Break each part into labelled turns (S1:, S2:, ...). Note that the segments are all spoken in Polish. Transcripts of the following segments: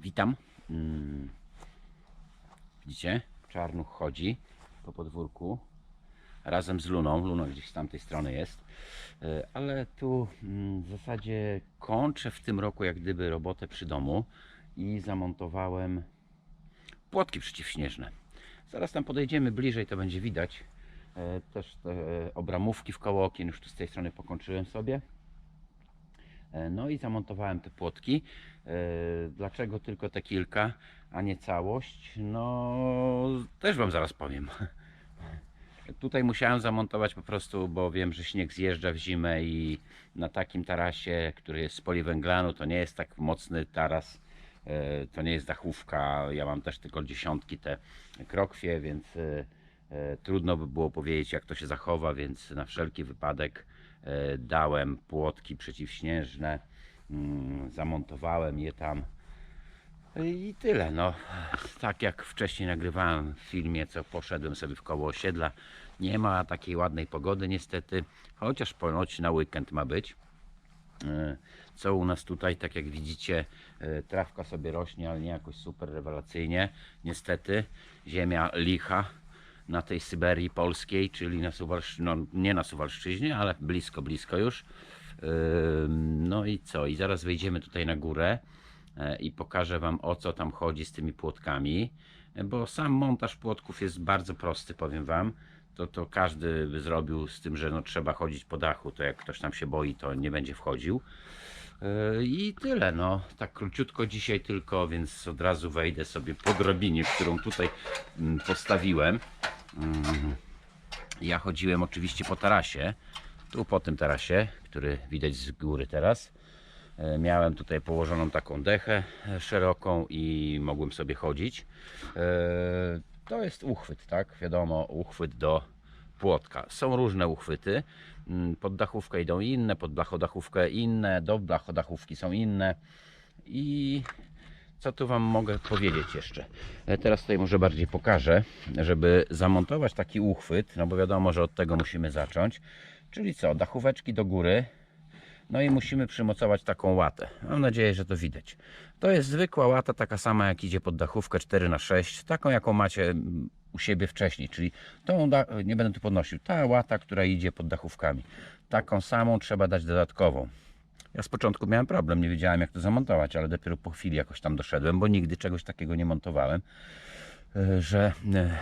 S1: Witam. Mm. Widzicie? Czarnuch chodzi po podwórku razem z Luną. Luna gdzieś z tamtej strony jest. E, Ale tu mm, w zasadzie kończę w tym roku jak gdyby robotę przy domu i zamontowałem płotki przeciwśnieżne. Zaraz tam podejdziemy bliżej, to będzie widać. E, Też te obramówki w koło okien już tu z tej strony pokończyłem sobie. E, No i zamontowałem te płotki. E, Dlaczego tylko te kilka, a nie całość? No, też Wam zaraz powiem. Tutaj musiałem zamontować po prostu, bo wiem, że śnieg zjeżdża w zimę i na takim tarasie, który jest z poliwęglanu, to nie jest tak mocny taras, e, to nie jest dachówka. Ja mam też tylko dziesiątki te krokwie, więc trudno by było powiedzieć, jak to się zachowa, więc na wszelki wypadek dałem płotki przeciwśnieżne, mm, zamontowałem je tam. I tyle, no. Tak jak wcześniej nagrywałem w filmie, co poszedłem sobie w koło osiedla. Nie ma takiej ładnej pogody niestety, chociaż ponoć na weekend ma być. E, Co u nas tutaj, tak jak widzicie, e, trawka sobie rośnie, ale nie jakoś super rewelacyjnie. Niestety, ziemia licha na tej Syberii polskiej, czyli na Suwalszczyźnie, no nie na Suwalszczyźnie, ale blisko, blisko już. No i co? I zaraz wejdziemy tutaj na górę e, i pokażę Wam o co tam chodzi z tymi płotkami, e, bo sam montaż płotków jest bardzo prosty, powiem Wam. To, to każdy by zrobił z tym, że no, trzeba chodzić po dachu, to jak ktoś tam się boi, to nie będzie wchodził. E, I tyle, no. Tak króciutko dzisiaj tylko, więc od razu wejdę sobie po drabinie, którą tutaj mm, postawiłem. Mm, Ja chodziłem oczywiście po tarasie, tu po tym tarasie, który widać z góry teraz. E, Miałem tutaj położoną taką dechę e, szeroką i mogłem sobie chodzić. E, To jest uchwyt, tak? Wiadomo, uchwyt do płotka. Są różne uchwyty. Mm, Pod dachówkę idą inne, pod blachodachówkę inne, do blachodachówki są inne. I co tu Wam mogę powiedzieć jeszcze? E, Teraz tutaj może bardziej pokażę, żeby zamontować taki uchwyt, no bo wiadomo, że od tego musimy zacząć. Czyli co, dachóweczki do góry, no i musimy przymocować taką łatę. Mam nadzieję, że to widać. To jest zwykła łata, taka sama jak idzie pod dachówkę 4x6, taką jaką macie mm, u siebie wcześniej, czyli tą, nie będę tu podnosił, ta łata, która idzie pod dachówkami. Taką samą trzeba dać dodatkową. Ja z początku miałem problem, nie wiedziałem jak to zamontować, ale dopiero po chwili jakoś tam doszedłem, bo nigdy czegoś takiego nie montowałem, e, że e,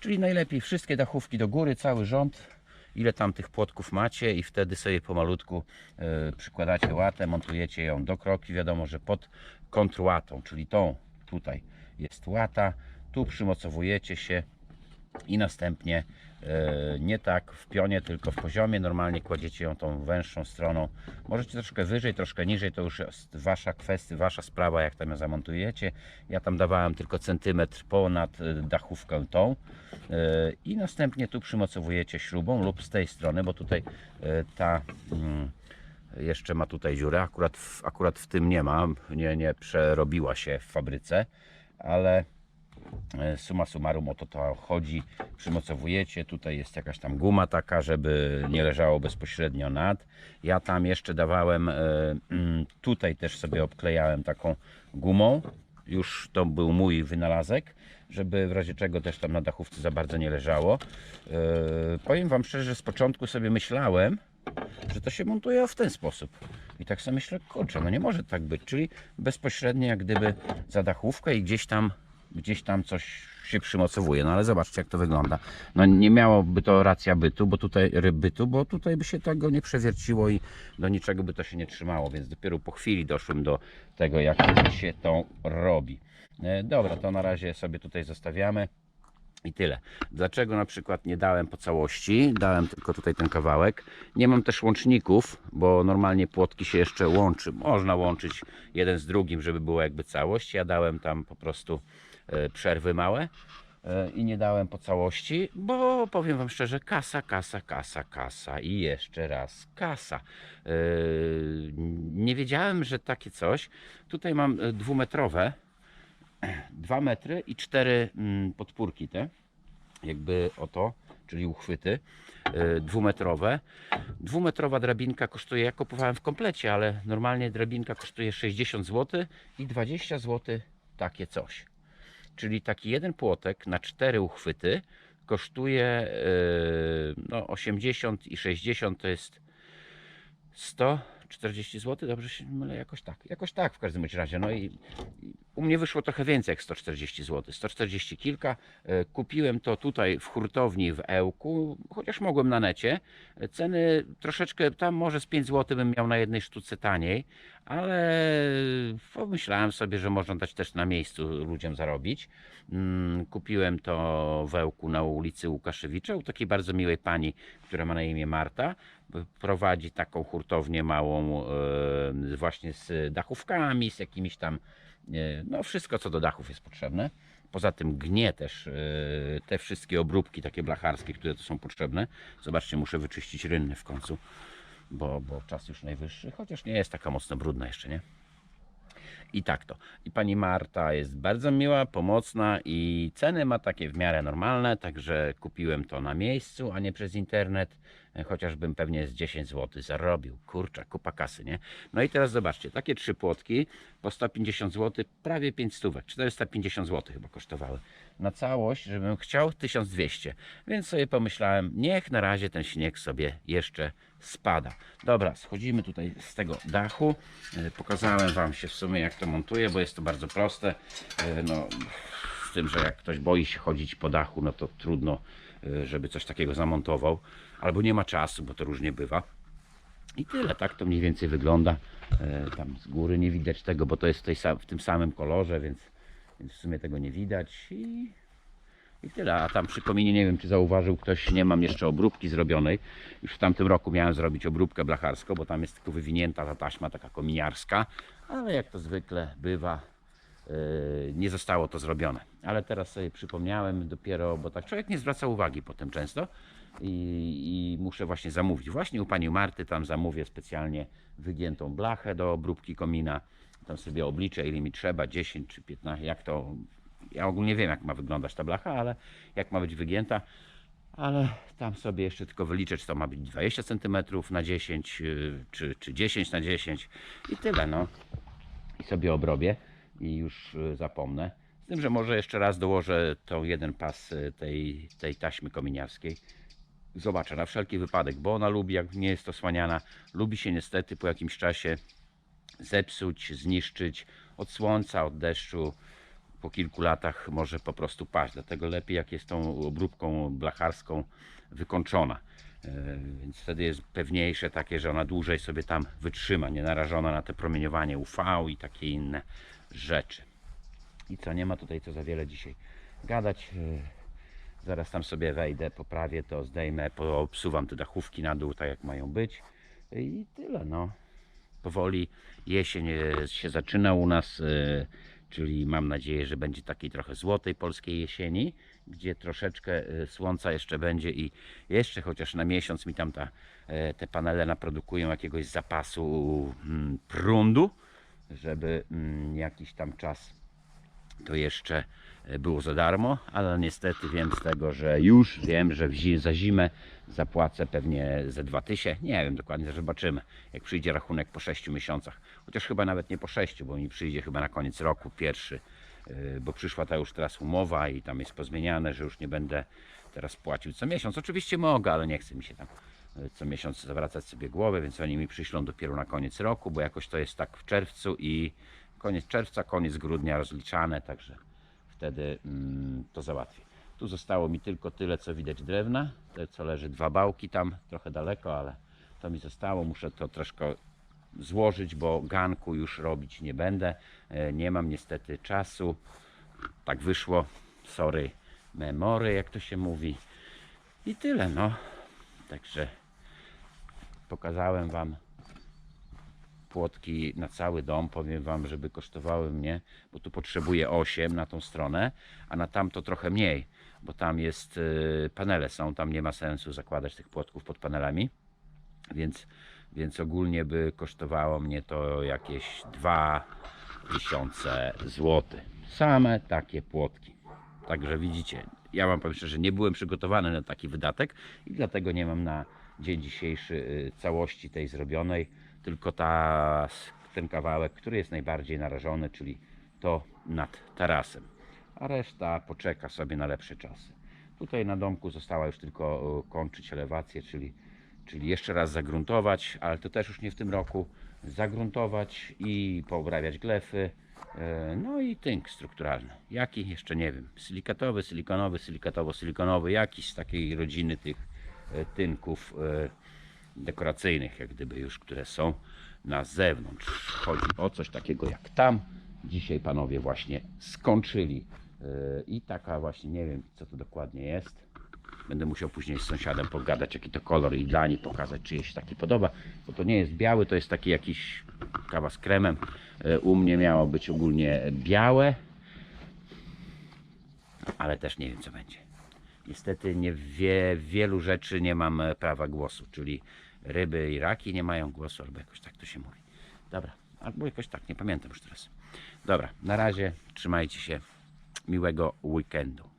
S1: czyli najlepiej wszystkie dachówki do góry, cały rząd, ile tam tych płotków macie i wtedy sobie pomalutku e, przykładacie łatę, montujecie ją do kroki, wiadomo, że pod kontrłatą, czyli tą tutaj jest łata, tu przymocowujecie się i następnie nie tak w pionie, tylko w poziomie. Normalnie kładziecie ją tą węższą stroną. Możecie troszkę wyżej, troszkę niżej, to już jest wasza kwestia, wasza sprawa, jak tam ją zamontujecie. Ja tam dawałem tylko centymetr ponad e, dachówkę tą e, i następnie tu przymocowujecie śrubą lub z tej strony, bo tutaj e, ta mm, jeszcze ma tutaj dziurę. Akurat w, akurat w tym nie ma, nie, nie przerobiła się w fabryce, ale E, summa summarum o to, to chodzi, przymocowujecie, tutaj jest jakaś tam guma taka, żeby nie leżało bezpośrednio nad. Ja tam jeszcze dawałem, e, mm, tutaj też sobie obklejałem taką gumą, już to był mój wynalazek, żeby w razie czego też tam na dachówce za bardzo nie leżało. E, Powiem Wam szczerze, że z początku sobie myślałem, że to się montuje w ten sposób. I tak sobie myślę, kurczę, no nie może tak być, czyli bezpośrednio jak gdyby za dachówkę i gdzieś tam gdzieś tam coś się przymocowuje. No ale zobaczcie jak to wygląda. No nie miałoby to racja bytu, bo tutaj ryb bytu, bo tutaj by się tego nie przewierciło i do niczego by to się nie trzymało, więc dopiero po chwili doszłem do tego jak się to robi. E, Dobra, to na razie sobie tutaj zostawiamy. I tyle. Dlaczego na przykład nie dałem po całości? Dałem tylko tutaj ten kawałek. Nie mam też łączników, bo normalnie płotki się jeszcze łączy. Można łączyć jeden z drugim, żeby było jakby całość. Ja dałem tam po prostu przerwy małe e, i nie dałem po całości, bo powiem Wam szczerze, kasa, kasa, kasa, kasa i jeszcze raz kasa. E, Nie wiedziałem, że takie coś. Tutaj mam e, dwumetrowe 2 metry i 4 mm, podpórki te, jakby oto, czyli uchwyty dwumetrowe. Dwumetrowa drabinka kosztuje, ja kupowałem w komplecie, ale normalnie drabinka kosztuje 60 zł i 20 zł takie coś. Czyli taki jeden płotek na cztery uchwyty kosztuje yy, no 80 i 60 to jest 140 zł, dobrze się mylę, jakoś tak, jakoś tak w każdym razie. No i, i u mnie wyszło trochę więcej jak 140 zł, 140 kilka. E, Kupiłem to tutaj w hurtowni w Ełku, chociaż mogłem na necie. E, Ceny troszeczkę, tam może z 5 zł bym miał na jednej sztuce taniej, ale pomyślałem sobie, że można dać też na miejscu ludziom zarobić. Mm, Kupiłem to w Ełku na ulicy Łukaszewicza u takiej bardzo miłej pani, która ma na imię Marta. Prowadzi taką hurtownię małą e, właśnie z dachówkami, z jakimiś tam, no wszystko co do dachów jest potrzebne. Poza tym gnie też e, te wszystkie obróbki takie blacharskie, które tu są potrzebne. Zobaczcie, muszę wyczyścić rynny w końcu, bo, bo czas już najwyższy, chociaż nie jest taka mocno brudna jeszcze, nie? I tak to. I pani Marta jest bardzo miła, pomocna i ceny ma takie w miarę normalne, także kupiłem to na miejscu, a nie przez internet, chociażbym pewnie z 10 zł zarobił. Kurczę, kupa kasy, nie? No i teraz zobaczcie, takie trzy płotki po 150 zł, prawie 5 stówek, 450 zł chyba kosztowały. Na całość, żebym chciał 1200. Więc sobie pomyślałem, niech na razie ten śnieg sobie jeszcze spada. Dobra, schodzimy tutaj z tego dachu. E, Pokazałem Wam się w sumie jak to montuję, bo jest to bardzo proste. E, No, z tym, że jak ktoś boi się chodzić po dachu, no to trudno, e, żeby coś takiego zamontował. Albo nie ma czasu, bo to różnie bywa. I tyle, tak to mniej więcej wygląda. E, Tam z góry nie widać tego, bo to jest w, tym samym kolorze, więc, więc w sumie tego nie widać. I, I tyle. A tam przy kominie nie wiem, czy zauważył ktoś, nie mam jeszcze obróbki zrobionej. Już w tamtym roku miałem zrobić obróbkę blacharską, bo tam jest tylko wywinięta ta taśma taka kominiarska, ale jak to zwykle bywa, nie zostało to zrobione. Ale teraz sobie przypomniałem dopiero, bo tak człowiek nie zwraca uwagi potem często i, i muszę właśnie zamówić. Właśnie u pani Marty tam zamówię specjalnie wygiętą blachę do obróbki komina. Tam sobie obliczę ile mi trzeba, 10 czy 15, jak to... Ja ogólnie wiem jak ma wyglądać ta blacha, ale jak ma być wygięta. Ale tam sobie jeszcze tylko wyliczę, czy to ma być 20 cm na 10, y, czy, czy 10 na 10 i tyle no i sobie obrobię i już y, zapomnę. Z tym, że może jeszcze raz dołożę tą jeden pas y, tej, tej taśmy kominiarskiej. Zobaczę na wszelki wypadek, bo ona lubi, jak nie jest to słaniana, lubi się niestety po jakimś czasie zepsuć, zniszczyć od słońca, od deszczu. Po kilku latach może po prostu paść. Dlatego lepiej, jak jest tą obróbką blacharską wykończona. E, Więc wtedy jest pewniejsze takie, że ona dłużej sobie tam wytrzyma, nie narażona na te promieniowanie UV i takie inne rzeczy. I co, nie ma tutaj co za wiele dzisiaj gadać. E, Zaraz tam sobie wejdę, poprawię to, zdejmę, obsuwam te dachówki na dół, tak jak mają być. I tyle, no. Powoli jesień e, się zaczyna u nas, e, czyli mam nadzieję, że będzie takiej trochę złotej polskiej jesieni, gdzie troszeczkę słońca jeszcze będzie i jeszcze chociaż na miesiąc mi tam ta, te panele naprodukują jakiegoś zapasu mm, prądu, żeby mm, jakiś tam czas to jeszcze e, było za darmo, ale niestety wiem z tego, że już wiem, że za zimę zapłacę pewnie ze 2000, nie wiem dokładnie, zobaczymy, jak przyjdzie rachunek po 6 miesiącach. Chociaż chyba nawet nie po 6, bo mi przyjdzie chyba na koniec roku pierwszy, yy, bo przyszła ta już teraz umowa i tam jest pozmieniane, że już nie będę teraz płacił co miesiąc. Oczywiście mogę, ale nie chce mi się tam co miesiąc zawracać sobie głowę, więc oni mi przyślą dopiero na koniec roku, bo jakoś to jest tak w czerwcu i koniec czerwca, koniec grudnia rozliczane, także wtedy mm, to załatwię. Tu zostało mi tylko tyle, co widać drewna, co leży dwa bałki tam, trochę daleko, ale to mi zostało. Muszę to troszkę złożyć, bo ganku już robić nie będę. E, Nie mam niestety czasu. Tak wyszło. Sorry, memory, jak to się mówi. I tyle, no. Także pokazałem Wam płotki na cały dom. Powiem Wam, żeby kosztowały mnie, bo tu potrzebuję 8 na tą stronę, a na tamto trochę mniej, bo tam jest y, panele są, tam nie ma sensu zakładać tych płotków pod panelami, więc, więc ogólnie by kosztowało mnie to jakieś 2000 zł. Same takie płotki. Także widzicie, ja wam powiem szczerze, nie byłem przygotowany na taki wydatek i dlatego nie mam na dzień dzisiejszy y, całości tej zrobionej, tylko ta, ten kawałek, który jest najbardziej narażony, czyli to nad tarasem, a reszta poczeka sobie na lepsze czasy. Tutaj na domku została już tylko e, kończyć elewację, czyli, czyli jeszcze raz zagruntować, ale to też już nie w tym roku. Zagruntować i poobrabiać glefy. e, No i tynk strukturalny. Jaki? Jeszcze nie wiem. Silikatowy, silikonowy, silikatowo-silikonowy. Jakiś z takiej rodziny tych tynków e, dekoracyjnych, jak gdyby już, które są na zewnątrz. Chodzi o coś takiego jak tam. Dzisiaj panowie właśnie skończyli. Yy, I taka właśnie, nie wiem co to dokładnie jest. Będę musiał później z sąsiadem pogadać, jaki to kolor i dla nich pokazać, czy jej się taki podoba. Bo to nie jest biały, to jest taki jakiś kawa z kremem. U mnie miało być ogólnie białe, ale też nie wiem co będzie. Niestety nie wie, wielu rzeczy nie mam e, prawa głosu, czyli ryby i raki nie mają głosu, albo jakoś tak to się mówi. Dobra, albo jakoś tak, nie pamiętam już teraz. Dobra, na razie trzymajcie się. Miłego weekendu.